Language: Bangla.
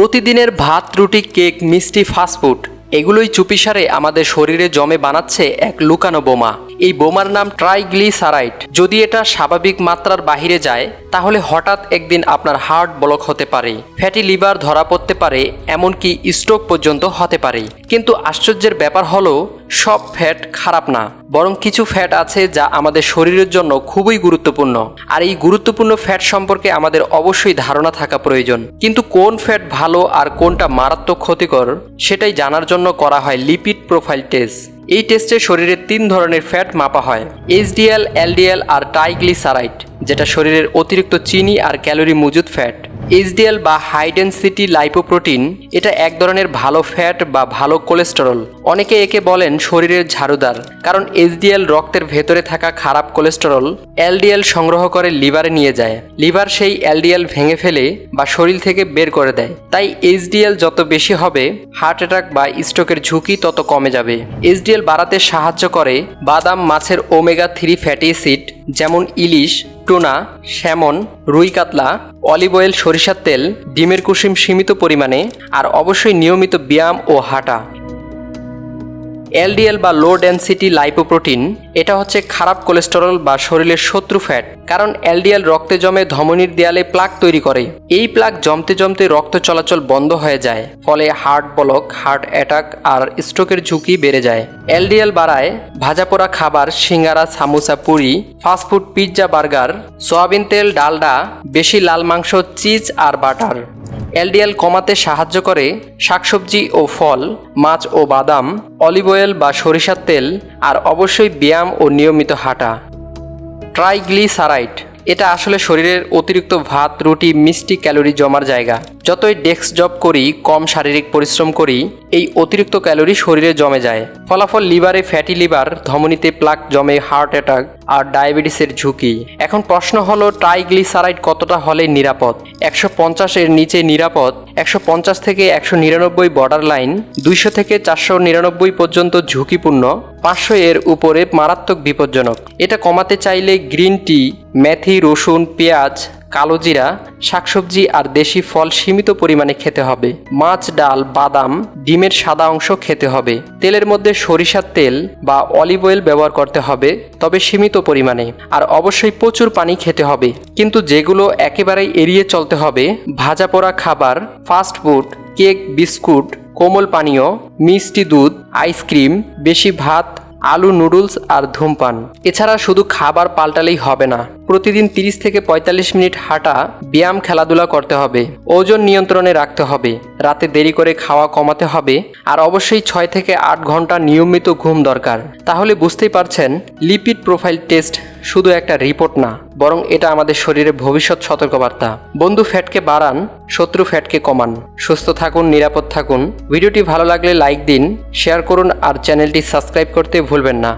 প্রতিদিনের ভাত, রুটি, কেক, মিষ্টি, ফাস্টফুড, এগুলোই চুপিসারে আমাদের শরীরে জমে বানাচ্ছে এক লুকানো বোমা। এই বোমার নাম ট্রাইগ্লিসারাইড। যদি এটা স্বাভাবিক মাত্রার বাহিরে যায়, তাহলে হঠাৎ একদিন আপনার হার্ট ব্লক হতে পারে, ফ্যাটি লিভার ধরা পড়তে পারে, এমনকি স্ট্রোক পর্যন্ত হতে পারে। কিন্তু আশ্চর্যের ব্যাপার হলো, সব ফ্যাট খারাপ না, বরং কিছু ফ্যাট আছে যা আমাদের শরীরের জন্য খুবই গুরুত্বপূর্ণ। আর এই গুরুত্বপূর্ণ ফ্যাট সম্পর্কে আমাদের অবশ্যই ধারণা থাকা প্রয়োজন। কিন্তু কোন ফ্যাট ভালো আর কোনটা মারাত্মক ক্ষতিকর, সেটাই জানার জন্য করা হয় লিপিড প্রোফাইল টেস্ট। এই টেস্টে শরীরের তিন ধরনের ফ্যাট মাপা হয়, এইচডিএল, এলডিএল আর টাইগ্লিসারাইড যেটা শরীরের অতিরিক্ত চিনি আর ক্যালোরি মজুদ ফ্যাট। এইচডিএল বা হাই ডেন্সিটি লাইপোপ্রোটিন, এটা এক ধরনের ভালো ফ্যাট বা ভালো কোলেস্টেরল। অনেকে একে বলেন শরীরের ঝাড়ুদার, কারণ এইচডিএল রক্তের ভেতরে থাকা খারাপ কোলেস্টেরল এলডিএল সংগ্রহ করে লিভারে নিয়ে যায়। লিভার সেই এলডিএল ভেঙে ফেলে বা শরীর থেকে বের করে দেয়। তাই এইচডিএল যত বেশি হবে, হার্ট অ্যাটাক বা স্ট্রোকের ঝুঁকি তত কমে যাবে। এইচডিএল বাড়াতে সাহায্য করে বাদাম মাছের ওমেগা থ্রি ফ্যাটি অ্যাসিড, যেমন ইলিশ, টুনা, স্যামন, রুই কাতলা, অলিভ অয়েল, সরিষার তেল, ডিমের কুসুম সীমিত পরিমাণে, আর অবশ্যই নিয়মিত ব্যায়াম ও হাঁটা। এলডিএল বা লো ডেন্সিটি লাইপোপ্রোটিন, এটা হচ্ছে খারাপ কোলেস্টেরল বা শরীরের শত্রু ফ্যাট, কারণ এলডিএল রক্তে জমে ধমনির দেয়ালে প্লাক তৈরি করে। এই প্লাক জমতে জমতে রক্ত চলাচল বন্ধ হয়ে যায়, ফলে হার্ট ব্লক, হার্ট অ্যাটাক আর স্ট্রোকের ঝুঁকি বেড়ে যায়। এলডিএল বাড়ায় ভাজা পোড়া খাবার, singara, samosa, puri fast food pizza, burger, soybean তেল, ডালডা, বেশি লাল মাংস, চিজ আর বাটার। এলডিএল কমাতে সাহায্য করে শাকসবজি ও ফল, মাছ ও বাদাম, অলিভ অয়েল বা সরিষার তেল, আর অবশ্যই ব্যায়াম ও নিয়মিত হাঁটা। ট্রাইগ্লিসারাইড এটা আসলে শরীরের অতিরিক্ত ভাত, রুটি, মিষ্টি ক্যালোরি জমার জায়গা। যতই ডেস্ক জব করি, কম শারীরিক পরিশ্রম করি, এই অতিরিক্ত ক্যালোরি শরীরে জমে যায়। ফলাফল লিভারে ফ্যাটি লিভার, ধমনীতে প্লাক জমে হার্ট অ্যাটাক আর ডায়াবেটিসের ঝুঁকি। এখন প্রশ্ন হলো, ট্রাইগ্লিসারাইড কতটা হলে নিরাপদ? একশো পঞ্চাশের নিচে নিরাপদ, একশো পঞ্চাশ থেকে একশো নিরানব্বই বর্ডার লাইন, দুইশো থেকে চারশো নিরানব্বই পর্যন্ত ঝুঁকিপূর্ণ পাঁচশো এর উপরে মারাত্মক বিপজ্জনক। এটা কমাতে চাইলে গ্রিন টি, মেথি, রসুন, পেঁয়াজ, কালো জিরা, শাকসবজি আর দেশি ফল সীমিত পরিমাণে খেতে হবে। মাছ, ডাল, বাদাম, ডিমের সাদা অংশ খেতে হবে। তেলের মধ্যে সরিষার তেল বা অলিভ অয়েল ব্যবহার করতে হবে, তবে সীমিত পরিমাণে। আর অবশ্যই প্রচুর পানি খেতে হবে। কিন্তু যেগুলো একেবারেই এড়িয়ে চলতে হবে, ভাজা পোড়া খাবার, ফাস্ট ফুড, কেক, বিস্কুট কোমল পানীয়, মিষ্টি দুধ আইসক্রিম বেশি ভাত, আলু নুডলস আর ধূমপান। এছাড়া শুধু খাবার পাল্টালেই হবে না। প্রতিদিন 30 থেকে পঁয়তাল্লিশ মিনিট হাঁটা ব্যায়াম, খেলাধুলা করতে হবে। ওজন নিয়ন্ত্রণে রাখতে হবে। রাতে দেরি করে খাওয়া কমাতে হবে। আর অবশ্যই ছয় থেকে আট ঘণ্টা নিয়মিত ঘুম দরকার। তাহলে বুঝতেই পারছেন লিপিড প্রোফাইল টেস্ট শুধু একটা রিপোর্ট না, বরং এটা আমাদের শরীরের ভবিষ্যৎ সতর্কবার্তা। বন্ধু ফ্যাটকে বাড়ান, শত্রু ফ্যাটকে কমান। সুস্থ থাকুন, নিরাপদ থাকুন। ভিডিওটি ভালো লাগলে লাইক দিন শেয়ার করুন, আর চ্যানেলটি সাবস্ক্রাইব করতে ভুলবেন না।